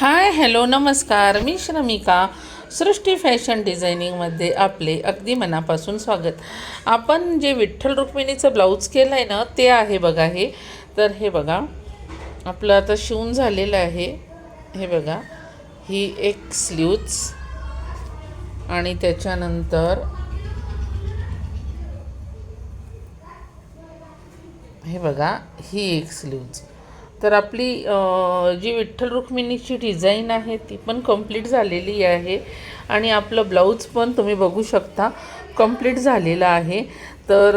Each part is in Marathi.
हाय हॅलो नमस्कार. मी श्रमिका. सृष्टी फॅशन डिझायनिंगमध्ये आपले अगदी मनापासून स्वागत. आपण जे विठ्ठल रुक्मिणीचं ब्लाऊज केलं आहे ना ते आहे बघा हे. तर हे बघा आपलं आता शिवून झालेलं आहे. हे बघा ही एक स्लीव्ज आणि त्याच्यानंतर हे बघा ही एक स्लीव्ज. तर आपली जी विठ्ठल रुक्मिणीची डिझाईन आहे ती पण कंप्लीट झालेली आहे. आणि आपलं ब्लाऊज पण तुम्ही बघू शकता कंप्लीट झालेलं आहे. तर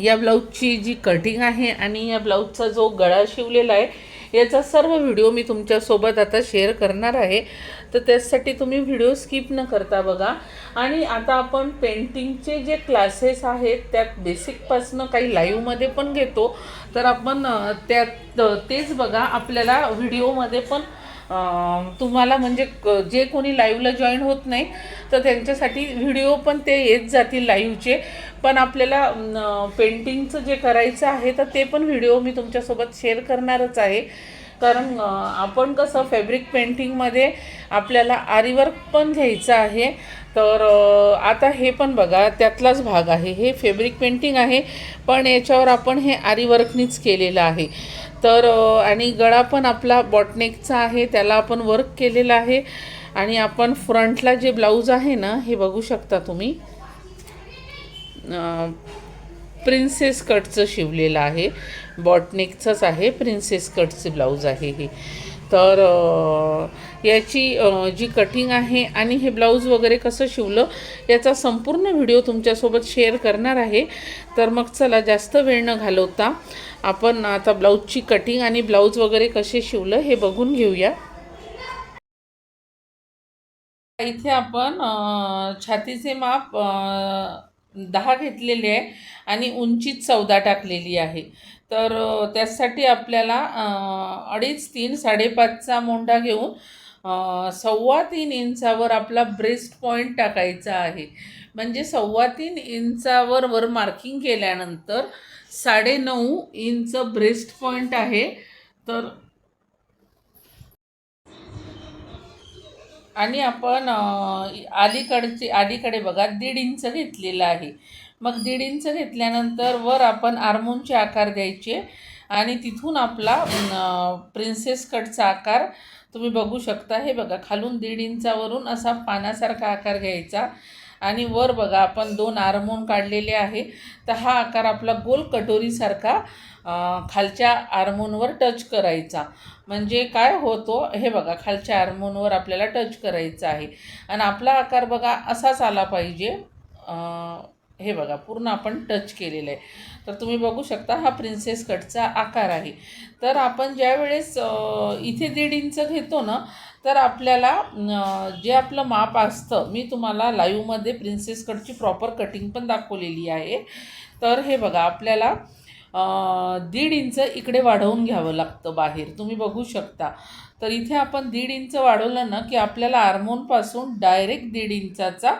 या ब्लाऊजची जी कटिंग आहे आणि या ब्लाऊजचा जो गळा शिवलेला आहे याचा सर्व व्हिडिओ मी तुमच्यासोबत आता शेअर करणार आहे. तर त्यासाठी तुम्ही व्हिडिओ स्किप न करता बघा. आणि आता आपण पेंटिंगचे जे क्लासेस आहेत त्यात बेसिकपासनं काही लाईव्हमध्ये पण घेतो. तर आपण त्यात तेच बघा. आपल्याला व्हिडिओमध्ये पण तुम्हाला म्हणजे जे कोणी लाईव्हला जॉईन होत नाही तर त्यांच्यासाठी व्हिडिओ पण ते येत जातील लाईव्हचे पण आपल्याला पेंटिंगचं जे करायचं आहे तर ते पण व्हिडिओ मी तुमच्यासोबत शेअर करणारच आहे. कारण आपण कसं फॅब्रिक पेंटिंगमध्ये आपल्याला आरीवर्क पण घ्यायचं आहे. तर आता हे पण बघा त्यातलाच भाग आहे. हे फॅब्रिक पेंटिंग आहे पण याच्यावर आपण हे आरीवर्कनीच केलेलं आहे. तर आणि गळा पण आपला बॉटनेकचा आहे त्याला आपण वर्क केलेला आहे. आणि आपण फ्रंटला जे ब्लाऊज आहे ना हे बघू शकता तुम्ही. प्रिन्सेस कटचं शिवलेलं आहे. बॉटनेकचंच आहे प्रिन्सेस कटचे ब्लाऊज आहे हे. तर याची जी कटिंग आहे आणि हे ब्लाऊज वगैरे कसं शिवलं याचा संपूर्ण व्हिडिओ तुमच्यासोबत शेअर करणार आहे. तर मग चला जास्त वेळ न घालवता आपण आता ब्लाऊजची कटिंग आणि ब्लाऊज वगैरे कसे शिवलं हे बघून घेऊया. इथे आपण छातीचे माप दहा घेतलेली आहे आणि उंची चौदा टाकलेली आहे. तर त्यासाठी आपल्याला अडीच तीन साडेपाचचा मोंडा घेऊन सव्वा तीन इंचावर आपला ब्रेस्ट पॉईंट टाकायचा आहे. म्हणजे सव्वा तीन इंचावर वर मार्किंग केल्यानंतर साडेनऊ इंच ब्रेस्ट पॉईंट आहे. तर आणि आपण अलीकडची अलीकडचे अलीकडे बघा दीड इंच घेतलेलं आहे. मग दीड इंच घेतल्यानंतर वर आपण आर्मोनचे आकार द्यायचे आणि तिथून आपला प्रिन्सेस कटचा आकार तुम्ही बघू शकता. हे बघा खालून दीड इंचावरून असा पानासारखा आकार घ्यायचा. आणि वर बघा आपण दोन आरमोन काढलेले आहे. तर हा आकार आपला गोल कटोरीसारखा खालच्या आरमोनवर टच करायचा. म्हणजे काय होतो हे बघा खालच्या आर्मोनवर आपल्याला टच करायचं आहे. आणि आपला आकार बघा असाच आला पाहिजे. हे बघा पूर्ण आपण टच केलेलं आहे. तर तुम्ही बघू शकता हा प्रिन्सेस कटचा आकार आहे. तर आपण ज्या वेळेस इथे दीड इंच घेतो ना तर आपल्याला जे आपलं माप असतं मी तुम्हाला लाईव्हमध्ये प्रिन्सेस कटची प्रॉपर कटिंग पण दाखवलेली आहे. तर हे बघा आपल्याला दीड इंच इकडे वाढवून घ्यावं लागतं बाहेर. तुम्ही बघू शकता. तर इथे आपण दीड इंच वाढवलं ना की आपल्याला आर्मोनपासून डायरेक्ट दीड इंचाचा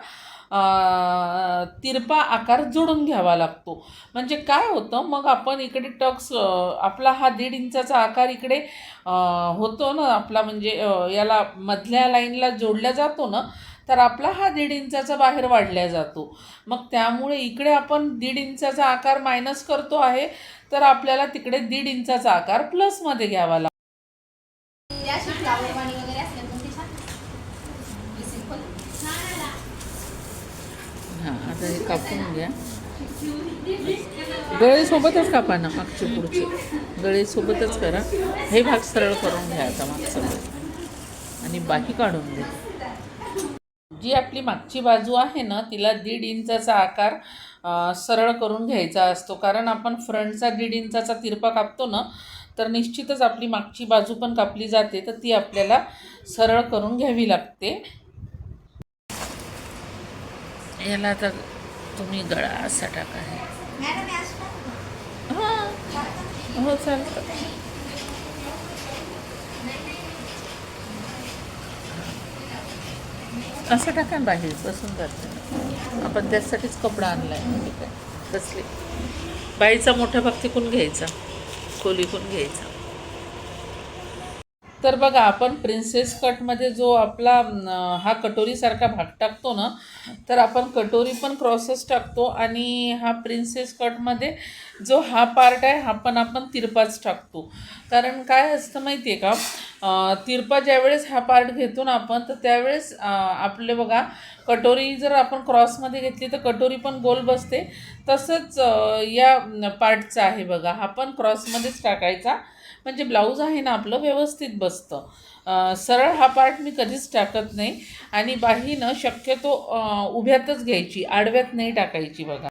तिरपा आकार जोडून घ्यावा लागतो. म्हणजे काय होतं मग आपण इकडे टक्स आपला हा दीड इंचाचा आकार इकडे होतो ना आपला म्हणजे याला मधल्या लाईनला जोडला जातो ना तर आपला हा दीड इंचाचा बाहेर वाढल्या जातो. मग त्यामुळे इकडे आपण दीड इंचाचा आकार मायनस करतो आहे तर आपल्याला तिकडे दीड इंचाचा आकार प्लसमध्ये घ्यावा लागतो ते अशी फ्लावर पाणी वगैरे असले पण ते छान सिंपल हां आता हे कापून घ्या. गळेसोबतच कापा ना मागचे पुढचे. गळेसोबतच करा. हे भाग सरळ करून घ्या आता मागचं आणि बाकी काढून घ्या. जी आपली मागची बाजू आहे ना तिला दीड इंचाचा आकार सरळ करून घ्यायचा असतो. कारण आपण फ्रंटचा दीड इंचाचा तिरपा कापतो ना तर निश्चितच आपली मागची बाजू पण कापली जाते. तर ती आपल्याला सरळ करून घ्यावी लागते. याला आता तुम्ही गळा असा टाका हे. हे चालतं. असं टाका बाहेर बसून जातं आपण त्यासाठीच कपडा आणला आहे ठीक आहे. कसले बाईचा मोठा भाग तिकून घ्यायचा. खोलीकून घ्यायचा. तर बघा आपण प्रिन्सेस कटमध्ये जो आपला हा कटोरीसारखा भाग टाकतो ना तर आपण कटोरी पण क्रॉसेस टाकतो आणि हा प्रिन्सेस कटमध्ये जो हा पार्ट आहे हा पण आपण तिरपाच टाकतो. कारण काय असतं माहिती आहे का तिरपा ज्यावेळेस हा पार्ट घेतो ना आपण तर त्यावेळेस आपले बघा कटोरी जर आपण क्रॉसमध्ये घेतली तर कटोरी पण गोल बसते. तसंच या पार्टचा आहे बघा हा पण क्रॉसमध्येच टाकायचा. म्हणजे ब्लाऊज आहे ना आपलं व्यवस्थित बसतं. सरळ हा पार्ट मी कधीच टाकत नाही. आणि बाहीनं शक्यतो उभ्यातच घ्यायची आडव्यात नाही टाकायची बघा.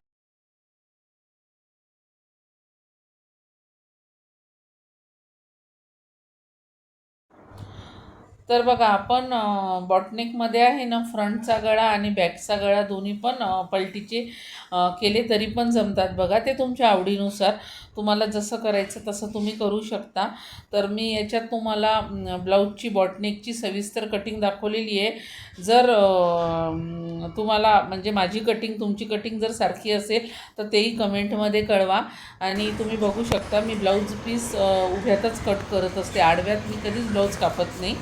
तर बघा आपण बॉटनेकमध्ये आहे ना फ्रंटचा गळा आणि बॅकचा गळा दोन्ही पण पलटीचे केले तरी पण जमतात बघा ते तुमच्या आवडीनुसार. तुम्हाला जसं करायचं तसं तुम्ही करू शकता. तर मी याच्यात तुम्हाला ब्लाऊजची बॉटनेकची सविस्तर कटिंग दाखवलेली आहे. जर तुम्हाला म्हणजे माझी कटिंग तुमची कटिंग जर सारखी असेल तर तेही कमेंटमध्ये कळवा. आणि तुम्ही बघू शकता मी ब्लाऊज पीस उभ्यातच कट करत असते. आडव्यात मी कधीच ब्लाऊज कापत नाही.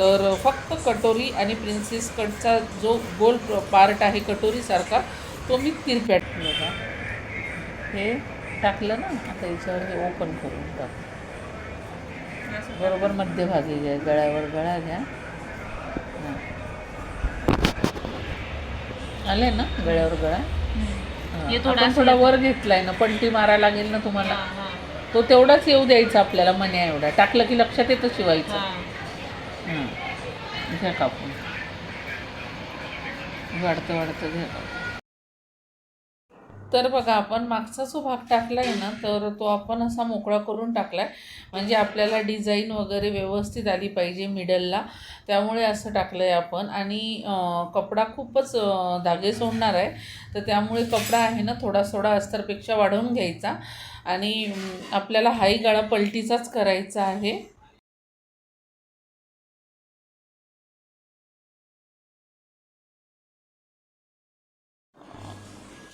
तर फक्त कटोरी आणि प्रिन्सेस कटचा जो गोल पार्ट आहे कटोरीसारखा तो मी तिरप्यात बघा हे टाकलं ना आता याच्यावर हे ओपन करून टाक. बरोबर मध्यभागी घ्या गळ्यावर गळा घ्या. आले ना गळ्यावर गळा? थोडं थोडा वर घेतलाय ना पलटी मारा लागेल ना तुम्हाला. तो तेवढाच येऊ द्यायचा आपल्याला मन्या एवढा. टाकलं की लक्षात येतं शिवायचं. घ्या कापून. वाढतं वाढतं घ्या तर बघा आपण मागचा जो भाग टाकला आहे ना तर तो आपण असा मोकळा करून टाकला आहे म्हणजे आपल्याला डिझाईन वगैरे व्यवस्थित आली पाहिजे मिडलला. त्यामुळे असं टाकलं आहे आपण. आणि कपडा खूपच धागे सोडणार आहे. तर त्यामुळे कपडा आहे ना थोडा थोडा अस्तरपेक्षा वाढवून घ्यायचा. आणि आपल्याला हाई गळा पलटीचाच करायचा आहे.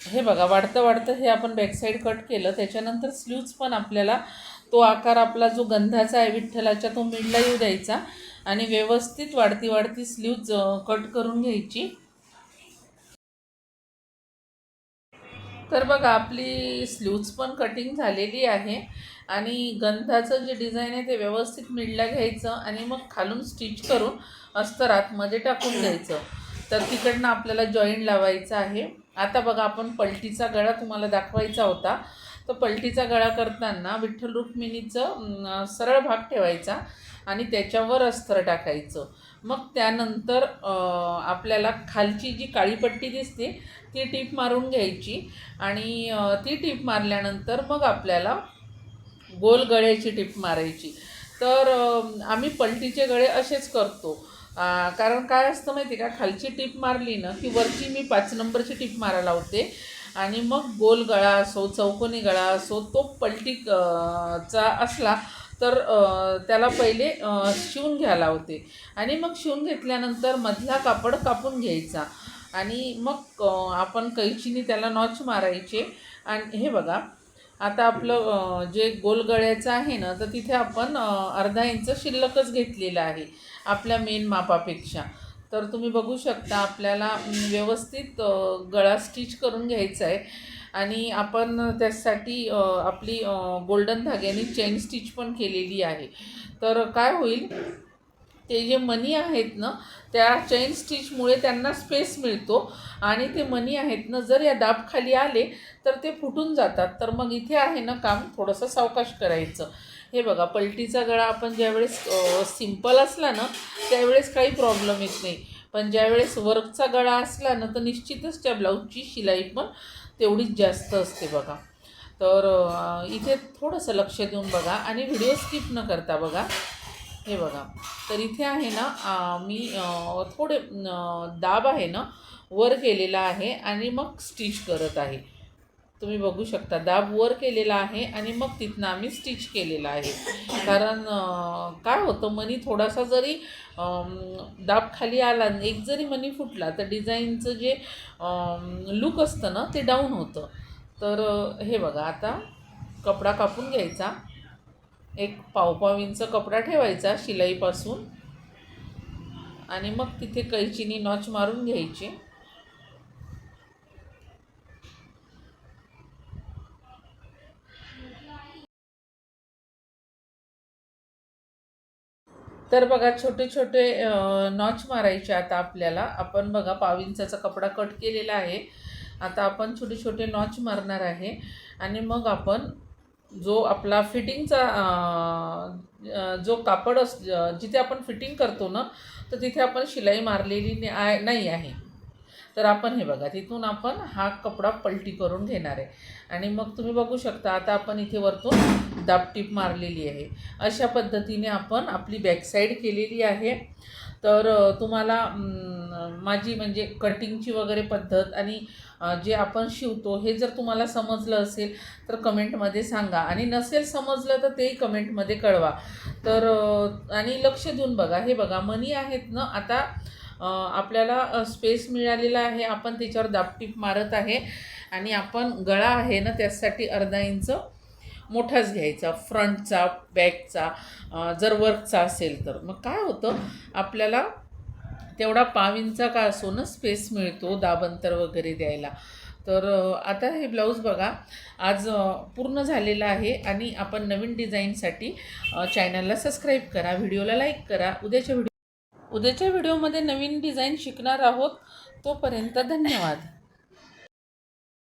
हे बघा वाढतं वाढतं हे आपण बॅकसाईड कट केलं. त्याच्यानंतर स्लीव्ज पण आपल्याला तो आकार आपला जो गंधाचा आहे विठ्ठलाच्या तो मिडला येऊ द्यायचा. आणि व्यवस्थित वाढती वाढती स्लीव्ज कट करून घ्यायची. तर बघा आपली स्लीव्ज पण कटिंग झालेली आहे. आणि गंधाचं जे डिझाईन आहे ते व्यवस्थित मिडला घ्यायचं आणि मग खालून स्टिच करून अस्तरात आतमध्ये टाकून द्यायचं. तर तिकडनं आपल्याला जॉईंट लावायचं आहे. आता बघा आपण पलटीचा गळा तुम्हाला दाखवायचा होता. तर पलटीचा गळा करताना विठ्ठल रुक्मिणीचं सरळ भाग ठेवायचा आणि त्याच्यावर अस्तर टाकायचं. मग त्यानंतर आपल्याला खालची जी काळी पट्टी दिसते ती टीप मारून घ्यायची आणि ती टीप मारल्यानंतर मग आपल्याला गोल गळ्याची टीप मारायची. तर आम्ही पलटीचे गळे असेच करतो. कारण काय असतं माहिती आहे का? खालची टीप मारली ना की वरची मी पाच नंबरची टीप मारायला होते आणि मग गोल गळा असो चौकोनी गळा असो तो पलटी चा असला तर त्याला पहिले शिवून घ्यायला होते आणि मग शिवून घेतल्यानंतर मधला कापड कापून घ्यायचा. आणि मग आपण कैचीने त्याला नॉच मारायचे. आणि हे बघा आता आपलं जे गोलगळ्याचं आहे ना तर तिथे आपण अर्धा इंच शिल्लकच घेतलेलं आहे आपल्या मेन मापापेक्षा. तर तुम्ही बघू शकता आपल्याला व्यवस्थित गळा स्टिच करून घ्यायचा आहे. आणि आपण त्यासाठी आपली गोल्डन धाग्याने चेन स्टिच पण केलेली आहे. तर काय होईल? ते जे मनी आहेत ना त्या चैन स्टिचमुळे त्यांना स्पेस मिळतो. आणि ते मनी आहेत ना जर या दाब खाली आले तर ते फुटून जातात. तर मग इथे आहे ना काम थोडंसं सावकाश करायचं. हे बघा पलटीचा गळा आपण ज्यावेळेस सिंपल असला ना त्यावेळेस काही प्रॉब्लेम येत नाही. पण ज्यावेळेस वर्कचा गळा असला ना तर निश्चितच त्या ब्लाऊजची शिलाई पण तेवढीच जास्त असते बघा. तर इथे थोडंसं लक्ष देऊन बघा आणि व्हिडिओ स्किप न करता बघा. हे बघा. तर इथे आहे ना मी थोडे दाब आहे ना वर केलेला आहे आणि मग स्टिच करत आहे. तुम्ही बघू शकता दाब वर केलेला आहे आणि मग तिथनं आम्ही स्टिच केलेला आहे. कारण काय होतं मनी थोडासा जरी दाब खाली आला एक जरी मनी फुटला तर डिझाईनचं जे लुक असतं ना ते डाऊन होतं. तर हे बघा आता कपडा कापून घ्यायचा. एक पावपावींचा इंच कपडा ठेवायचा शिलाईपासून. आणि मग तिथे कैचीनी नॉच मारून घ्यायची. तर बघा छोटे छोटे नॉच मारायचे आता आपल्याला. आपण बघा पाविंचाचा कपडा कट केलेला आहे. आता आपण छोटे छोटे नॉच मारणार आहे. आणि मग आपण जो आपला फिटिंगचा जो कापड अस जिथे आपण फिटिंग करतो ना तर तिथे आपण शिलाई मारलेली ने- नाही आहे. तर आपण हे बघा तिथून आपण हा कपडा पलटी करून घेणार आहे. आणि मग तुम्ही बघू शकता आता आपण इथे वरतून दाबटीप मारलेली आहे. अशा पद्धतीने आपण आपली बॅकसाईड केलेली आहे. तर तुम्हाला माझी म्हणजे कटिंगची वगैरे पद्धत आणि जे आपण शिवतो हे जर तुम्हाला समजलं असेल तर कमेंटमध्ये सांगा. आणि नसेल समजलं तर तेही कमेंटमध्ये कळवा. तर आणि लक्ष देऊन बघा. हे बघा मनी आहेत ना आता आपल्याला स्पेस मिळालेला आहे. आपण त्याच्यावर दाबटीप मारत आहे. आणि आपण गळा आहे ना त्यासाठी अर्धा इंच मोठाच घ्यायचा. फ्रंटचा बॅकचा जर वर्कचा असेल तर. मग काय होतं? आपल्याला तेवढा पाविंचा का असो ना स्पेस मिळतो दाबंतर वगैरे द्यायला. तर आता हे ब्लाऊज बघा आज पूर्ण झालेलं आहे आणि आपण नवीन डिझाईनसाठी चॅनलला सबस्क्राईब करा व्हिडिओला लाईक करा. उद्याच्या व्हिडिओ उद्याच्या व्हिडिओमध्ये नवीन डिझाईन शिकणार आहोत. तोपर्यंत धन्यवाद.